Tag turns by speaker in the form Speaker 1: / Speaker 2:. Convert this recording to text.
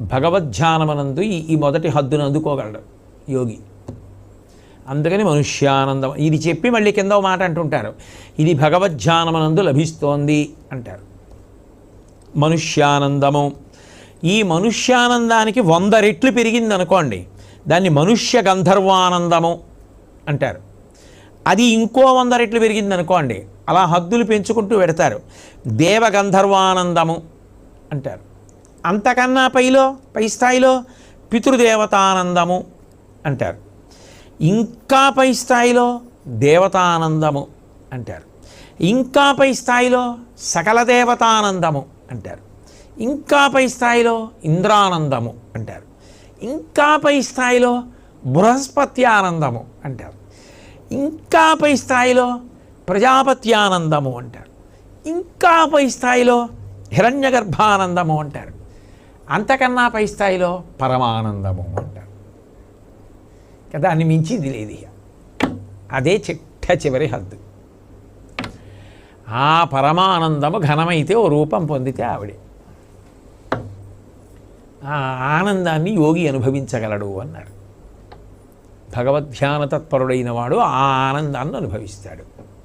Speaker 1: భగవద్ధ్యానమనందు ఈ ఈ మొదటి హద్దును అందుకోగలడు యోగి. అందుకని మనుష్యానందం ఇది చెప్పి మళ్ళీ కింద మాట అంటుంటారు. ఇది భగవద్ధ్యానమనందు లభిస్తోంది అంటారు. మనుష్యానందము. ఈ మనుష్యానందానికి వంద రెట్లు పెరిగింది అనుకోండి దాన్ని మనుష్య గంధర్వానందము అంటారు. అది ఇంకో వంద రెట్లు పెరిగింది అనుకోండి అలా హద్దులు పెంచుకుంటూ పెడతారు. దేవగంధర్వానందము అంటారు. అంతకన్నా పైలో పై స్థాయిలో పితృదేవతానందము అంటారు. ఇంకా పై స్థాయిలో దేవతానందము అంటారు. ఇంకా పై స్థాయిలో సకల దేవతానందము అంటారు. ఇంకా పై స్థాయిలో ఇంద్రానందము అంటారు. ఇంకా పై స్థాయిలో బృహస్పతి ఆనందము అంటారు. ఇంకా పై స్థాయిలో ప్రజాపతి ఆనందము అంటారు. ఇంకా పై స్థాయిలో హిరణ్యగర్భానందము అంటారు. అంతకన్నా పై స్థాయిలో పరమానందము అంటారు. కదా దాన్ని మించింది లేదు అదే చిట్ట చివరి హద్దు. ఆ పరమానందము ఘనమైతే ఓ రూపం పొందితే ఆవిడే. ఆ ఆనందాన్ని యోగి అనుభవించగలడు అన్నారు. భగవద్ధ్యాన తత్పరుడైన వాడు ఆ ఆనందాన్ని అనుభవిస్తాడు.